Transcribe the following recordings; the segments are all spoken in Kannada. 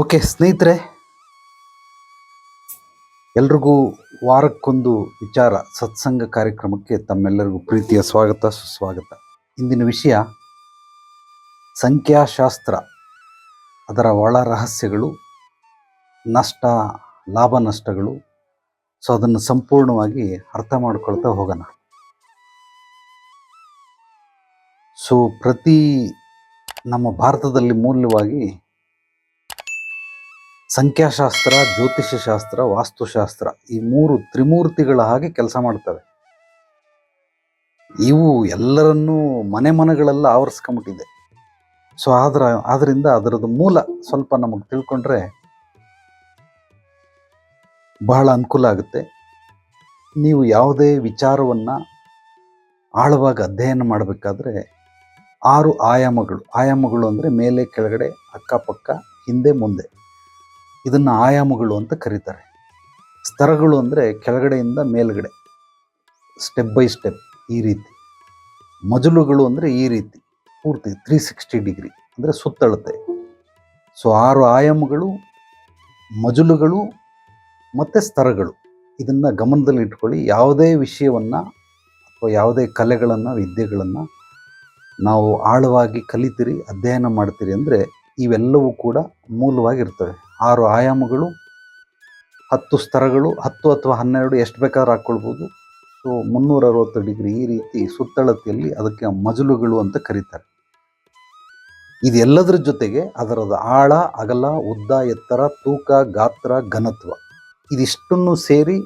ಓಕೆ, ಸ್ನೇಹಿತರೆ, ಎಲ್ರಿಗೂ ವಾರಕ್ಕೊಂದು ವಿಚಾರ, ಸತ್ಸಂಗ ಕಾರ್ಯಕ್ರಮಕ್ಕೆ ತಮ್ಮೆಲ್ಲರಿಗೂ ಪ್ರೀತಿಯ ಸ್ವಾಗತ, ಸುಸ್ವಾಗತ. ಇಂದಿನ ವಿಷಯ, ಸಂಖ್ಯಾಶಾಸ್ತ್ರ, ಅದರ ಒಳ ರಹಸ್ಯಗಳು ನಷ್ಟ, ಲಾಭ ನಷ್ಟಗಳು. ಸೊ ಅದನ್ನು ಸಂಪೂರ್ಣವಾಗಿ ಅರ್ಥ ಮಾಡ್ಕೊಳ್ತಾ ಹೋಗೋಣ. ಸೊ ಪ್ರತಿ ನಮ್ಮ ಭಾರತದಲ್ಲಿ ಮೂಲವಾಗಿ ಸಂಖ್ಯಾಶಾಸ್ತ್ರ ಜ್ಯೋತಿಷ್ಯ ಶಾಸ್ತ್ರ ವಾಸ್ತುಶಾಸ್ತ್ರ ಈ ಮೂರು ತ್ರಿಮೂರ್ತಿಗಳ ಹಾಗೆ ಕೆಲಸ ಮಾಡ್ತವೆ. ಇವು ಎಲ್ಲರನ್ನೂ ಮನೆ ಮನೆಗಳೆಲ್ಲ ಆವರಿಸ್ಕೊಂಬಿಟ್ಟಿದೆ. ಸೊ ಆದ್ರ, ಆದ್ರಿಂದ ಅದರದ್ದು ಮೂಲ ಸ್ವಲ್ಪ ನಮಗೆ ತಿಳ್ಕೊಂಡ್ರೆ ಬಹಳ ಅನುಕೂಲ ಆಗುತ್ತೆ. ನೀವು ಯಾವುದೇ ವಿಚಾರವನ್ನು ಆಳವಾಗಿ ಅಧ್ಯಯನ ಮಾಡಬೇಕಾದ್ರೆ ಆರು ಆಯಾಮಗಳು. ಆಯಾಮಗಳು ಅಂದರೆ ಮೇಲೆ, ಕೆಳಗಡೆ, ಅಕ್ಕಪಕ್ಕ, ಹಿಂದೆ, ಮುಂದೆ. ಇದನ್ನು ಆಯಾಮಗಳು ಅಂತ ಕರೀತಾರೆ. ಸ್ತರಗಳು ಅಂದರೆ ಕೆಳಗಡೆಯಿಂದ ಮೇಲ್ಗಡೆ. ಸ್ಟೆಪ್ ಬೈ ಸ್ಟೆಪ್ ಈ ರೀತಿ. ಮಜಲುಗಳು ಅಂದರೆ ಈ ರೀತಿ, ಪೂರ್ತಿ ತ್ರೀ ಸಿಕ್ಸ್ಟಿ ಡಿಗ್ರಿ ಅಂದರೆ ಸುತ್ತಳತೆ. ಸೊ ಆರು ಆಯಾಮಗಳು, ಮಜಲುಗಳು ಮತ್ತು ಸ್ತರಗಳು. ಇದನ್ನು ಗಮನದಲ್ಲಿ ಇಟ್ಕೊಳ್ಳಿ, ಯಾವುದೇ ವಿಷಯವನ್ನು ಅಥವಾ ಯಾವುದೇ ಕಲೆಗಳನ್ನು, ವಿದ್ಯೆಗಳನ್ನು ನಾವು ಆಳವಾಗಿ ಕಲಿತೀರಿ, ಅಧ್ಯಯನ ಮಾಡ್ತೀರಿ ಅಂದರೆ ಇವೆಲ್ಲವೂ ಕೂಡ ಮೂಲವಾಗಿರ್ತವೆ. ಆರು ಆಯಾಮಗಳು, ಹತ್ತು ಸ್ತರಗಳು, ಹತ್ತು ಅಥವಾ ಹನ್ನೆರಡು ಎಷ್ಟು ಬೇಕಾದ್ರೂ ಹಾಕ್ಕೊಳ್ಬೋದು. ಸೊ ಮುನ್ನೂರ ಅರವತ್ತು ಡಿಗ್ರಿ ಈ ರೀತಿ ಸುತ್ತಳತೆಯಲ್ಲಿ ಅದಕ್ಕೆ ಮಜಲುಗಳು ಅಂತ ಕರೀತಾರೆ. ಇದೆಲ್ಲದರ ಜೊತೆಗೆ ಅದರದ ಆಳ, ಅಗಲ, ಉದ್ದ, ಎತ್ತರ, ತೂಕ, ಗಾತ್ರ, ಘನತ್ವ ಇದಿಷ್ಟನ್ನು ಸೇರಿ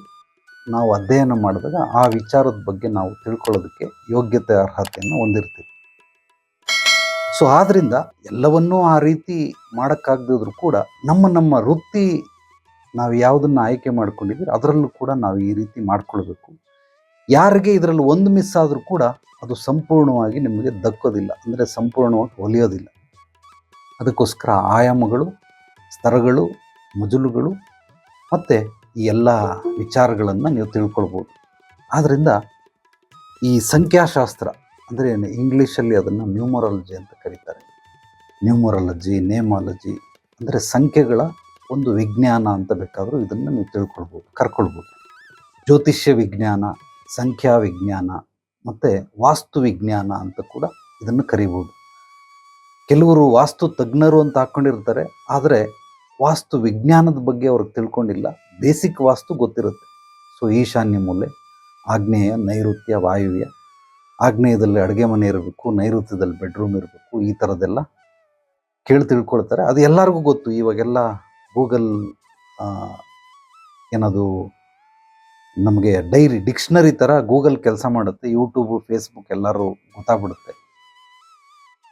ನಾವು ಅಧ್ಯಯನ ಮಾಡಿದಾಗ ಆ ವಿಚಾರದ ಬಗ್ಗೆ ನಾವು ತಿಳ್ಕೊಳ್ಳೋದಕ್ಕೆ ಯೋಗ್ಯತೆ ಅರ್ಹತೆಯನ್ನು ಹೊಂದಿರ್ತೀವಿ. ಸೊ ಆದ್ರಿಂದ ಎಲ್ಲವನ್ನೂ ಆ ರೀತಿ ಮಾಡೋಕ್ಕಾಗದಿದ್ರು ಕೂಡ ನಮ್ಮ ನಮ್ಮ ವೃತ್ತಿ ನಾವು ಯಾವುದನ್ನು ಆಯ್ಕೆ ಮಾಡ್ಕೊಂಡಿದ್ದೀವಿ ಅದರಲ್ಲೂ ಕೂಡ ನಾವು ಈ ರೀತಿ ಮಾಡ್ಕೊಳ್ಬೇಕು. ಯಾರಿಗೆ ಇದರಲ್ಲಿ ಒಂದು ಮಿಸ್ ಆದರೂ ಕೂಡ ಅದು ಸಂಪೂರ್ಣವಾಗಿ ನಿಮಗೆ ದಕ್ಕೋದಿಲ್ಲ. ಅಂದರೆ ಸಂಪೂರ್ಣವಾಗಿ ಒಲಿಯೋದಿಲ್ಲ. ಅದಕ್ಕೋಸ್ಕರ ಆಯಾಮಗಳು, ಸ್ತರಗಳು, ಮಜಲುಗಳು ಮತ್ತು ಈ ಎಲ್ಲ ವಿಚಾರಗಳನ್ನು ನೀವು ತಿಳ್ಕೊಳ್ಬೋದು. ಆದ್ದರಿಂದ ಈ ಸಂಖ್ಯಾಶಾಸ್ತ್ರ ಅಂದರೆ ಇಂಗ್ಲೀಷಲ್ಲಿ ಅದನ್ನು ನ್ಯೂಮರಾಲಜಿ ಅಂತ ಕರೀತಾರೆ. ನ್ಯೂಮರಾಲಜಿ, ನೇಮಾಲಜಿ ಅಂದರೆ ಸಂಖ್ಯೆಗಳ ಒಂದು ವಿಜ್ಞಾನ ಅಂತ ಬೇಕಾದರೂ ಇದನ್ನು ನೀವು ತಿಳ್ಕೊಳ್ಬೋದು, ಕರ್ಕೊಳ್ಬೋದು. ಜ್ಯೋತಿಷ್ಯ ವಿಜ್ಞಾನ, ಸಂಖ್ಯಾ ವಿಜ್ಞಾನ ಮತ್ತು ವಾಸ್ತು ವಿಜ್ಞಾನ ಅಂತ ಕೂಡ ಇದನ್ನು ಕರಿಬೋದು. ಕೆಲವರು ವಾಸ್ತು ತಜ್ಞರು ಅಂತ ಹಾಕ್ಕೊಂಡಿರ್ತಾರೆ ಆದರೆ ವಾಸ್ತು ವಿಜ್ಞಾನದ ಬಗ್ಗೆ ಅವ್ರಿಗೆ ತಿಳ್ಕೊಂಡಿಲ್ಲ, ಬೇಸಿಕ್ ವಾಸ್ತು ಗೊತ್ತಿರುತ್ತೆ. ಸೊ, ಈಶಾನ್ಯ ಮೂಲೆ ಆಗ್ನೇಯ ನೈಋತ್ಯ, ವಾಯುವ್ಯ ಆಗ್ನೇಯದಲ್ಲಿ ಅಡುಗೆ ಮನೆ ಇರಬೇಕು, ನೈಋತ್ಯದಲ್ಲಿ ಬೆಡ್ರೂಮ್ ಇರಬೇಕು, ಈ ಥರದ್ದೆಲ್ಲ ಕೇಳಿ ತಿಳ್ಕೊಳ್ತಾರೆ. ಅದು ಎಲ್ಲರಿಗೂ ಗೊತ್ತು. ಇವಾಗೆಲ್ಲ ಗೂಗಲ್ ಏನದು, ನಮಗೆ ಡೈರಿ ಡಿಕ್ಷನರಿ ಥರ ಗೂಗಲ್ ಕೆಲಸ ಮಾಡುತ್ತೆ. ಯೂಟ್ಯೂಬು ಫೇಸ್ಬುಕ್ ಎಲ್ಲರೂ ಗೊತ್ತಾಗ್ಬಿಡುತ್ತೆ.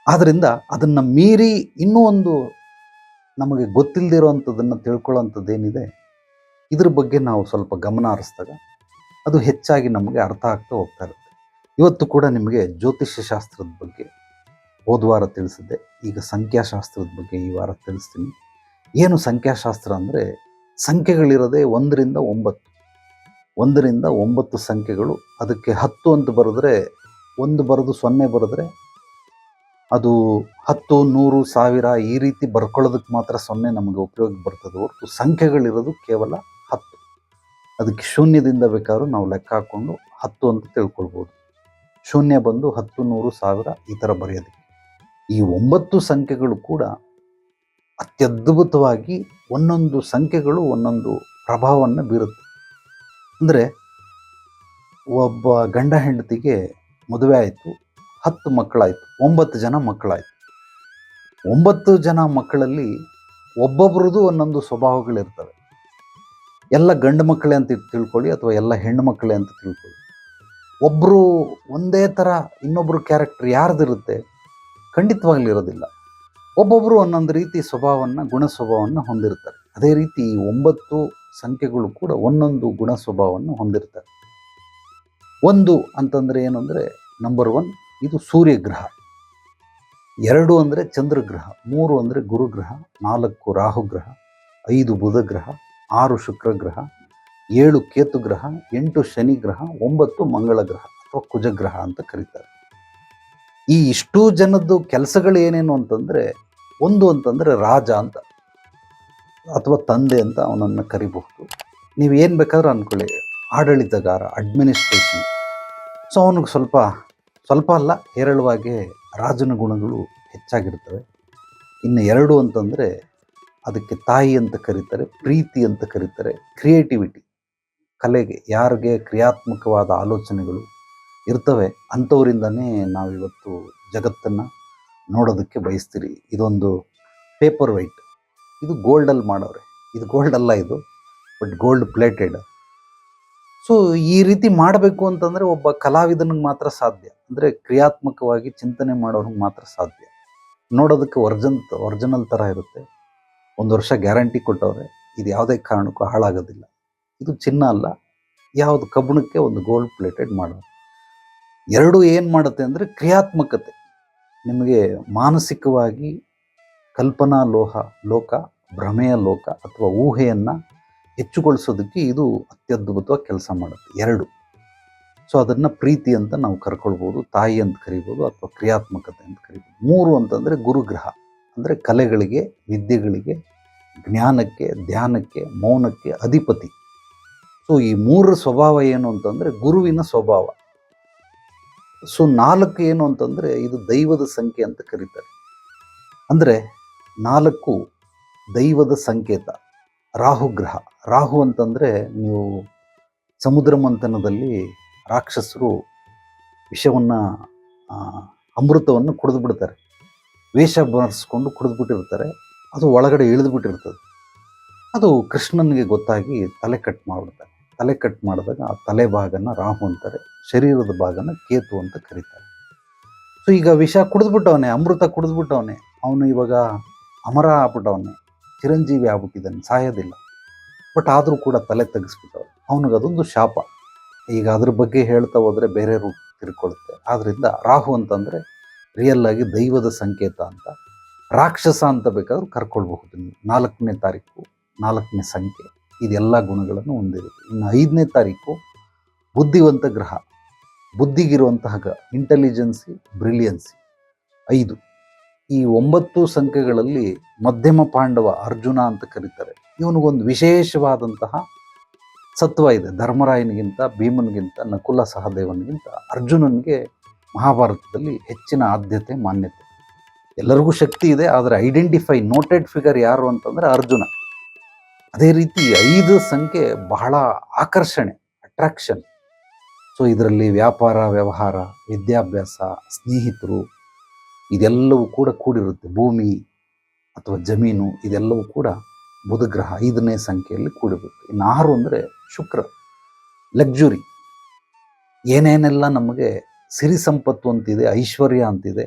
ಆದ್ದರಿಂದ ಅದನ್ನು ಮೀರಿ ಇನ್ನೂ ಒಂದು ನಮಗೆ ಗೊತ್ತಿಲ್ಲದಿರೋವಂಥದ್ದನ್ನು ತಿಳ್ಕೊಳ್ಳೋವಂಥದ್ದೇನಿದೆ ಇದ್ರ ಬಗ್ಗೆ ನಾವು ಸ್ವಲ್ಪ ಗಮನ ಹರಿಸಿದಾಗ ಅದು ಹೆಚ್ಚಾಗಿ ನಮಗೆ ಅರ್ಥ ಆಗ್ತಾ ಹೋಗ್ತಾ ಇವತ್ತು ಕೂಡ ನಿಮಗೆ ಜ್ಯೋತಿಷ್ಯ ಶಾಸ್ತ್ರದ ಬಗ್ಗೆ ಹೋದ ವಾರ ತಿಳಿಸಿದ್ದೆ. ಈಗ ಸಂಖ್ಯಾಶಾಸ್ತ್ರದ ಬಗ್ಗೆ ಈ ವಾರ ತಿಳಿಸ್ತೀನಿ. ಏನು ಸಂಖ್ಯಾಶಾಸ್ತ್ರ ಅಂದರೆ ಸಂಖ್ಯೆಗಳಿರೋದೇ ಒಂದರಿಂದ ಒಂಬತ್ತು. ಒಂದರಿಂದ ಒಂಬತ್ತು ಸಂಖ್ಯೆಗಳು, ಅದಕ್ಕೆ ಹತ್ತು ಅಂತ ಬರೆದ್ರೆ, ಒಂದು ಬರೆದು ಸೊನ್ನೆ ಬರೆದ್ರೆ ಅದು ಹತ್ತು, ನೂರು, ಸಾವಿರ ಈ ರೀತಿ ಬರ್ಕೊಳ್ಳೋದಕ್ಕೆ ಮಾತ್ರ ಸೊನ್ನೆ ನಮಗೆ ಉಪಯೋಗ ಬರ್ತದೆ ಹೊರತು ಸಂಖ್ಯೆಗಳಿರೋದು ಕೇವಲ ಹತ್ತು. ಅದಕ್ಕೆ ಶೂನ್ಯದಿಂದ ಬೇಕಾದ್ರೂ ನಾವು ಲೆಕ್ಕ ಹಾಕ್ಕೊಂಡು ಹತ್ತು ಅಂತ ತಿಳ್ಕೊಳ್ಬೋದು. ಶೂನ್ಯ ಬಂದು ಹತ್ತು ನೂರು ಸಾವಿರ ಈ ಥರ ಬರೆಯೋದಕ್ಕೆ ಈ ಒಂಬತ್ತು ಸಂಖ್ಯೆಗಳು ಕೂಡ ಅತ್ಯದ್ಭುತವಾಗಿ ಒಂದೊಂದು ಸಂಖ್ಯೆಗಳು ಒಂದೊಂದು ಪ್ರಭಾವವನ್ನು ಬೀರುತ್ತೆ. ಅಂದರೆ ಒಬ್ಬ ಗಂಡ ಹೆಂಡತಿಗೆ ಮದುವೆ ಆಯಿತು, ಹತ್ತು ಮಕ್ಕಳಾಯಿತು, ಒಂಬತ್ತು ಜನ ಮಕ್ಕಳಾಯಿತು. ಒಂಬತ್ತು ಜನ ಮಕ್ಕಳಲ್ಲಿ ಒಬ್ಬೊಬ್ರದ್ದು ಒಂದೊಂದು ಸ್ವಭಾವಗಳಿರ್ತವೆ. ಎಲ್ಲ ಗಂಡು ಮಕ್ಕಳೇ ಅಂತ ತಿಳ್ಕೊಳ್ಳಿ ಅಥವಾ ಎಲ್ಲ ಹೆಣ್ಣು ಮಕ್ಕಳೇ ಅಂತ ತಿಳ್ಕೊಳ್ಳಿ. ಒಬ್ಬರು ಒಂದೇ ಥರ ಇನ್ನೊಬ್ಬರು ಕ್ಯಾರೆಕ್ಟರ್ ಯಾರ್ದಿರುತ್ತೆ ಖಂಡಿತವಾಗ್ಲೂ ಇರೋದಿಲ್ಲ. ಒಬ್ಬೊಬ್ಬರು ಒಂದೊಂದು ರೀತಿ ಸ್ವಭಾವವನ್ನು ಗುಣ ಸ್ವಭಾವವನ್ನು ಹೊಂದಿರ್ತಾರೆ. ಅದೇ ರೀತಿ ಈ ಒಂಬತ್ತು ಸಂಖ್ಯೆಗಳು ಕೂಡ ಒಂದೊಂದು ಗುಣ ಸ್ವಭಾವವನ್ನು ಹೊಂದಿರ್ತಾರೆ. ಒಂದು ಅಂತಂದರೆ ಏನು ಅಂದರೆ ನಂಬರ್ ಒನ್ ಇದು ಸೂರ್ಯಗ್ರಹ. ಎರಡು ಅಂದರೆ ಚಂದ್ರಗ್ರಹ. ಮೂರು ಅಂದರೆ ಗುರುಗ್ರಹ. ನಾಲ್ಕು ರಾಹುಗ್ರಹ. ಐದು ಬುಧಗ್ರಹ. ಆರು ಶುಕ್ರಗ್ರಹ. ಏಳು ಕೇತು ಗ್ರಹ, ಎಂಟು ಶನಿ ಗ್ರಹ, ಒಂಬತ್ತು ಮಂಗಳ ಗ್ರಹ ಅಥವಾ ಕುಜಗ್ರಹ ಅಂತ ಕರೀತಾರೆ. ಈ ಇಷ್ಟೂ ಜನದ್ದು ಕೆಲಸಗಳು ಏನೇನು ಅಂತಂದರೆ, ಒಂದು ಅಂತಂದರೆ ರಾಜ ಅಂತ ಅಥವಾ ತಂದೆ ಅಂತ ಅವನನ್ನು ಕರಿಬಹುದು. ನೀವು ಏನು ಬೇಕಾದರೂ ಅಂದ್ಕೊಳ್ಳಿ ಆಡಳಿತಗಾರ ಅಡ್ಮಿನಿಸ್ಟ್ರೇಷನ್ ಸೊ ಅವನಿಗೆ ಸ್ವಲ್ಪ ಸ್ವಲ್ಪ ಅಲ್ಲ, ಹೇರಳವಾಗಿ ರಾಜನ ಗುಣಗಳು ಹೆಚ್ಚಾಗಿರ್ತವೆ. ಇನ್ನು ಎರಡು ಅಂತಂದರೆ, ಅದಕ್ಕೆ ತಾಯಿ ಅಂತ ಕರೀತಾರೆ, ಪ್ರೀತಿ ಅಂತ ಕರೀತಾರೆ ಕ್ರಿಯೇಟಿವಿಟಿ ಕಲೆಗೆ ಯಾರಿಗೆ ಕ್ರಿಯಾತ್ಮಕವಾದ ಆಲೋಚನೆಗಳು ಇರ್ತವೆ ಅಂಥವರಿಂದನೇ ನಾವಿವತ್ತು ಜಗತ್ತನ್ನು ನೋಡೋದಕ್ಕೆ ಬಯಸ್ತೀರಿ. ಇದೊಂದು ಪೇಪರ್ ವೈಟ್ ಇದು ಗೋಲ್ಡಲ್ಲಿ ಮಾಡೋರೆ. ಇದು ಗೋಲ್ಡ್ ಅಲ್ಲ ಇದು ಬಟ್ ಗೋಲ್ಡ್ ಪ್ಲೇಟೆಡ್ ಸೊ ಈ ರೀತಿ ಮಾಡಬೇಕು ಅಂತಂದರೆ ಒಬ್ಬ ಕಲಾವಿದನಿಗೆ ಮಾತ್ರ ಸಾಧ್ಯ. ಅಂದರೆ ಕ್ರಿಯಾತ್ಮಕವಾಗಿ ಚಿಂತನೆ ಮಾಡೋರಿಗೆ ಮಾತ್ರ ಸಾಧ್ಯ. ನೋಡೋದಕ್ಕೆ ಒರ್ಜನ್ ಒರ್ಜಿನಲ್ ಥರ ಇರುತ್ತೆ. ಒಂದು ವರ್ಷ ಗ್ಯಾರಂಟಿ ಕೊಟ್ಟವ್ರೆ, ಇದು ಯಾವುದೇ ಕಾರಣಕ್ಕೂ ಹಾಳಾಗೋದಿಲ್ಲ. ಇದು ಚಿನ್ನ ಅಲ್ಲ. ಯಾವುದು ಕಬ್ಬಣಕ್ಕೆ ಒಂದು ಗೋಲ್ಡ್ ಪ್ಲೇಟೆಡ್ ಮಾಡೋದು. ಎರಡು ಏನು ಮಾಡುತ್ತೆ ಅಂದರೆ ಕ್ರಿಯಾತ್ಮಕತೆ. ನಿಮಗೆ ಮಾನಸಿಕವಾಗಿ ಕಲ್ಪನಾ ಲೋಹ, ಲೋಕ, ಭ್ರಮೆಯ ಲೋಕ ಅಥವಾ ಊಹೆಯನ್ನು ಹೆಚ್ಚುಗೊಳಿಸೋದಕ್ಕೆ ಇದು ಅತ್ಯದ್ಭುತವಾಗಿ ಕೆಲಸ ಮಾಡುತ್ತೆ. ಎರಡು. ಸೊ ಅದನ್ನು ಪ್ರೀತಿ ಅಂತ ನಾವು ಕರ್ಕೊಳ್ಬೋದು, ತಾಯಿ ಅಂತ ಕರಿಬೋದು ಅಥವಾ ಕ್ರಿಯಾತ್ಮಕತೆ ಅಂತ ಕರಿಬೋದು. ಮೂರು ಅಂತಂದರೆ ಗುರುಗ್ರಹ. ಅಂದರೆ ಕಲೆಗಳಿಗೆ, ವಿದ್ಯೆಗಳಿಗೆ, ಜ್ಞಾನಕ್ಕೆ, ಧ್ಯಾನಕ್ಕೆ, ಮೌನಕ್ಕೆ ಅಧಿಪತಿ. ಸೊ ಈ ಮೂರರ ಸ್ವಭಾವ ಏನು ಅಂತಂದರೆ ಗುರುವಿನ ಸ್ವಭಾವ. ಸೊ ನಾಲ್ಕು ಏನು ಅಂತಂದರೆ ಇದು ದೈವದ ಸಂಖ್ಯೆ ಅಂತ ಕರೀತಾರೆ. ಅಂದರೆ ನಾಲ್ಕು ದೈವದ ಸಂಕೇತ ರಾಹು ಗ್ರಹ ರಾಹು ಅಂತಂದರೆ ನೀವು ಸಮುದ್ರ ಮಂಥನದಲ್ಲಿ ರಾಕ್ಷಸರು ವಿಷವನ್ನು ಅಮೃತವನ್ನು ಕುಡಿದು ಬಿಡ್ತಾರೆ ವೇಷ ಬರೆಸ್ಕೊಂಡು ಕುಡಿದು ಬಿಟ್ಟಿರ್ತಾರೆ ಅದು ಒಳಗಡೆ ಇಳಿದುಬಿಟ್ಟಿರ್ತದೆ. ಅದು ಕೃಷ್ಣನಿಗೆ ಗೊತ್ತಾಗಿ ತಲೆ ಕಟ್ ಮಾಡಿಬಿಡ್ತಾನೆ ತಲೆ ಕಟ್ ಮಾಡಿದಾಗ ಆ ತಲೆ ಭಾಗನ ರಾಹು ಅಂತಾರೆ, ಶರೀರದ ಭಾಗನ ಕೇತು ಅಂತ ಕರೀತಾರೆ. ಸೊ ಈಗ ವಿಷ ಕುಡಿದ್ಬಿಟ್ಟವನೆ, ಅಮೃತ ಕುಡಿದ್ಬಿಟ್ಟವನೆ, ಅವನು ಇವಾಗ ಅಮರ ಆಗ್ಬಿಟ್ಟವನೆ, ಚಿರಂಜೀವಿ ಆಗ್ಬಿಟ್ಟಿದ್ದಾನೆ, ಸಾಯೋದಿಲ್ಲ. ಬಟ್ ಆದರೂ ಕೂಡ ತಲೆ ತೆಗೆಸ್ಬಿಟ್ಟವನು ಅವನಿಗೆ ಅದೊಂದು ಶಾಪ. ಈಗ ಅದ್ರ ಬಗ್ಗೆ ಹೇಳ್ತಾ ಹೋದರೆ ಬೇರೆ ರೂಪ ತಿರ್ಕೊಳ್ಳುತ್ತೆ ಆದ್ದರಿಂದ ರಾಹು ಅಂತಂದರೆ ರಿಯಲ್ ಆಗಿ ದೈವದ ಸಂಕೇತ ಅಂತ, ರಾಕ್ಷಸ ಅಂತ ಬೇಕಾದ್ರೂ ಕರ್ಕೊಳ್ಬಹುದು. ನೀವು ನಾಲ್ಕನೇ ತಾರೀಕು, ನಾಲ್ಕನೇ ಸಂಖ್ಯೆ. ಇದೆಲ್ಲ ಗುಣಗಳನ್ನು ಹೊಂದಿರುತ್ತೆ. ಇನ್ನು ಐದನೇ ತಾರೀಕು ಬುದ್ಧಿವಂತ ಗ್ರಹ. ಬುದ್ಧಿಗಿರುವಂತಹ ಗ್ರಹ ಇಂಟೆಲಿಜೆನ್ಸಿ ಬ್ರಿಲಿಯನ್ಸಿ ಐದು, ಈ ಒಂಬತ್ತು ಸಂಖ್ಯೆಗಳಲ್ಲಿ ಮಧ್ಯಮ ಪಾಂಡವ ಅರ್ಜುನ ಅಂತ ಕರೀತಾರೆ. ಇವನಿಗೊಂದು ವಿಶೇಷವಾದಂತಹ ಸತ್ವ ಇದೆ. ಧರ್ಮರಾಯನಿಗಿಂತ, ಭೀಮನಿಗಿಂತ, ನಕುಲ ಸಹದೇವನಿಗಿಂತ ಅರ್ಜುನನಿಗೆ ಮಹಾಭಾರತದಲ್ಲಿ ಹೆಚ್ಚಿನ ಆದ್ಯತೆ, ಮಾನ್ಯತೆ. ಎಲ್ಲರಿಗೂ ಶಕ್ತಿ ಇದೆ, ಆದರೆ ಐಡೆಂಟಿಫೈ ನೋಟೆಡ್ ಫಿಗರ್ ಯಾರು ಅಂತಂದರೆ ಅರ್ಜುನ. ಅದೇ ರೀತಿ ಐದು ಸಂಖ್ಯೆ ಬಹಳ ಆಕರ್ಷಣೆ ಅಟ್ರಾಕ್ಷನ್ ಸೊ ಇದರಲ್ಲಿ ವ್ಯಾಪಾರ, ವ್ಯವಹಾರ, ವಿದ್ಯಾಭ್ಯಾಸ, ಸ್ನೇಹಿತರು, ಇದೆಲ್ಲವೂ ಕೂಡ ಕೂಡಿರುತ್ತೆ. ಭೂಮಿ ಅಥವಾ ಜಮೀನು ಇದೆಲ್ಲವೂ ಕೂಡ ಬುಧಗ್ರಹ ಐದನೇ ಸಂಖ್ಯೆಯಲ್ಲಿ ಕೂಡಿರುತ್ತೆ. ಇನ್ನು ಆರು ಅಂದರೆ ಶುಕ್ರ ಲಕ್ಸುರಿ ಏನೇನೆಲ್ಲ ನಮಗೆ ಸಿರಿ ಸಂಪತ್ತು ಅಂತಿದೆ, ಐಶ್ವರ್ಯ ಅಂತಿದೆ,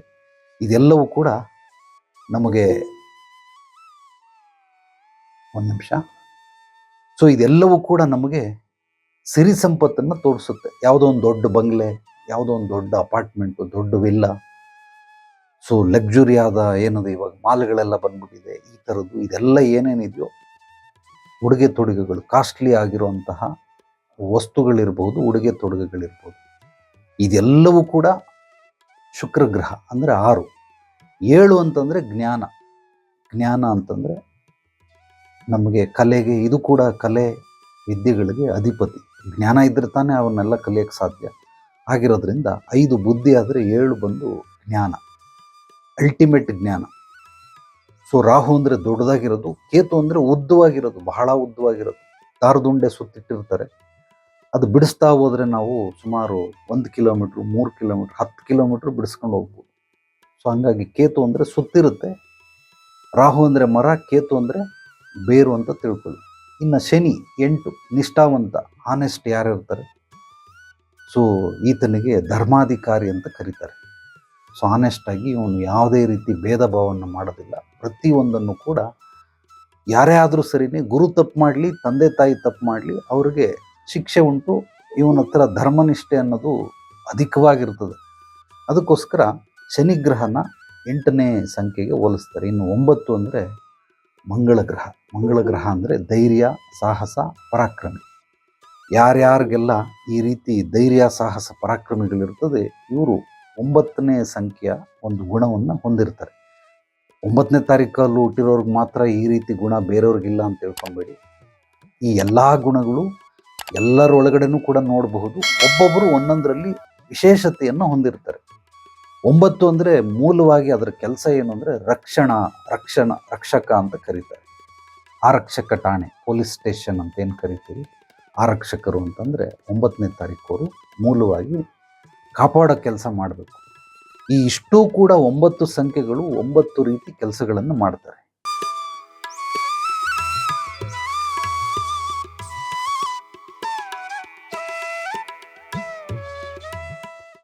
ಇದೆಲ್ಲವೂ ಕೂಡ ನಮಗೆ ಒಂದು ನಿಮಿಷ. ಸೊ ಇದೆಲ್ಲವೂ ಕೂಡ ನಮಗೆ ಸಿರಿ ಸಂಪತ್ತನ್ನು ತೋರಿಸುತ್ತೆ. ಯಾವುದೋ ಒಂದು ದೊಡ್ಡ ಬಂಗ್ಲೆ, ಯಾವುದೋ ಒಂದು ದೊಡ್ಡ ಅಪಾರ್ಟ್ಮೆಂಟು, ದೊಡ್ಡ ವಿಲ್ಲ. ಸೊ ಲಕ್ಸುರಿ ಆದ ಏನದು ಇವಾಗ ಮಾಲ್ಗಳೆಲ್ಲ ಬಂದ್ಬಿಟ್ಟಿದೆ, ಈ ಥರದ್ದು ಇದೆಲ್ಲ ಏನೇನಿದೆಯೋ, ಉಡುಗೆ ತೊಡುಗೆಗಳು ಕಾಸ್ಟ್ಲಿ ಆಗಿರುವಂತಹ ವಸ್ತುಗಳಿರ್ಬೋದು, ಉಡುಗೆ ತೊಡುಗೆಗಳಿರ್ಬೋದು. ಇದೆಲ್ಲವೂ ಕೂಡ ಶುಕ್ರಗ್ರಹ ಅಂದರೆ ಆರು. ಏಳು ಅಂತಂದರೆ ಜ್ಞಾನ. ಜ್ಞಾನ ಅಂತಂದರೆ ನಮಗೆ ಕಲೆಗೆ, ಇದು ಕೂಡ ಕಲೆ ವಿದ್ಯೆಗಳಿಗೆ ಅಧಿಪತಿ. ಜ್ಞಾನ ಇದ್ದರೆ ತಾನೇ ಅವನ್ನೆಲ್ಲ ಕಲಿಯೋಕ್ಕೆ ಸಾಧ್ಯ. ಆಗಿರೋದ್ರಿಂದ ಐದು ಬುದ್ಧಿ ಆದರೆ ಏಳು ಬಂದು ಜ್ಞಾನ. ಅಲ್ಟಿಮೇಟ್ ಜ್ಞಾನ. ಸೊ ರಾಹು ಅಂದರೆ ದೊಡ್ಡದಾಗಿರೋದು, ಕೇತು ಅಂದರೆ ಉದ್ದವಾಗಿರೋದು, ಬಹಳ ಉದ್ದವಾಗಿರೋದು. ದಾರದುಂಡೆ ಸುತ್ತಿಟ್ಟಿರ್ತಾರೆ. ಅದು ಬಿಡಿಸ್ತಾ ಹೋದರೆ ನಾವು ಸುಮಾರು ಒಂದು ಕಿಲೋಮೀಟ್ರ್, ಮೂರು ಕಿಲೋಮೀಟ್ರ್, ಹತ್ತು ಕಿಲೋಮೀಟ್ರ್ ಬಿಡಿಸ್ಕೊಂಡು ಹೋಗ್ಬೋದು. ಸೊ ಹಂಗಾಗಿ ಕೇತು ಅಂದರೆ ಸುತ್ತಿರುತ್ತೆ. ರಾಹು ಅಂದರೆ ಮರ, ಕೇತು ಅಂದರೆ ಬೇರು ಅಂತ ತಿಳ್ಕೊಳ್ಳಿ. ಇನ್ನು ಶನಿ ಎಂಟು, ನಿಷ್ಠಾವಂತ ಆನೆಸ್ಟ್ ಯಾರು ಇರ್ತಾರೆ ಸೊ ಈತನಿಗೆ ಧರ್ಮಾಧಿಕಾರಿ ಅಂತ ಕರೀತಾರೆ. ಸೊ ಆನೆಸ್ಟಾಗಿ ಇವನು ಯಾವುದೇ ರೀತಿ ಭೇದ ಭಾವವನ್ನು ಮಾಡೋದಿಲ್ಲ. ಪ್ರತಿಯೊಂದನ್ನು ಕೂಡ ಯಾರೇ ಆದರೂ ಸರಿನೇ ಗುರು ತಪ್ಪು ಮಾಡಲಿ, ತಂದೆ ತಾಯಿ ತಪ್ಪು ಮಾಡಲಿ, ಅವ್ರಿಗೆ ಶಿಕ್ಷೆ ಉಂಟು, ಇವನ ಹತ್ರ ಧರ್ಮನಿಷ್ಠೆ ಅನ್ನೋದು ಅಧಿಕವಾಗಿರ್ತದೆ. ಅದಕ್ಕೋಸ್ಕರ ಶನಿಗ್ರಹನ ಎಂಟನೇ ಸಂಖ್ಯೆಗೆ ಹೋಲಿಸ್ತಾರೆ. ಇನ್ನು ಒಂಬತ್ತು ಅಂದರೆ ಮಂಗಳ ಗ್ರಹ ಮಂಗಳ ಗ್ರಹ ಅಂದರೆ ಧೈರ್ಯ, ಸಾಹಸ, ಪರಾಕ್ರಮಿ. ಯಾರ್ಯಾರಿಗೆಲ್ಲ ಈ ರೀತಿ ಧೈರ್ಯ, ಸಾಹಸ, ಪರಾಕ್ರಮಿಗಳಿರ್ತದೆ, ಇವರು ಒಂಬತ್ತನೇ ಸಂಖ್ಯೆಯ ಒಂದು ಗುಣವನ್ನು ಹೊಂದಿರ್ತಾರೆ. ಒಂಬತ್ತನೇ ತಾರೀಕಲ್ಲಿ ಹುಟ್ಟಿರೋರ್ಗೆ ಮಾತ್ರ ಈ ರೀತಿ ಗುಣ ಬೇರೆಯವ್ರಿಗಿಲ್ಲ ಅಂತ ತಿಳ್ಕೊಬೇಡಿ. ಈ ಎಲ್ಲ ಗುಣಗಳು ಎಲ್ಲರೊಳಗಡೆನೂ ಕೂಡ ನೋಡಬಹುದು. ಒಬ್ಬೊಬ್ಬರು ಒಂದೊಂದರಲ್ಲಿ ವಿಶೇಷತೆಯನ್ನು ಹೊಂದಿರ್ತಾರೆ. ಒಂಬತ್ತು ಅಂದರೆ ಮೂಲವಾಗಿ ಅದರ ಕೆಲಸ ಏನು ಅಂದರೆ ರಕ್ಷಣಾ, ರಕ್ಷಣ, ರಕ್ಷಕ ಅಂತ ಕರೀತಾರೆ. ಆರಕ್ಷಕ ಠಾಣೆ, ಪೊಲೀಸ್ ಸ್ಟೇಷನ್ ಅಂತ ಏನು ಕರಿತೀವಿ ಆರಕ್ಷಕರು ಅಂತಂದರೆ ಒಂಬತ್ತನೇ ತಾರೀಕು ಮೂಲವಾಗಿ ಕಾಪಾಡೋ ಕೆಲಸ ಮಾಡಬೇಕು. ಈ ಇಷ್ಟೂ ಕೂಡ ಒಂಬತ್ತು ಸಂಖ್ಯೆಗಳು ಒಂಬತ್ತು ರೀತಿ ಕೆಲಸಗಳನ್ನು ಮಾಡ್ತಾರೆ.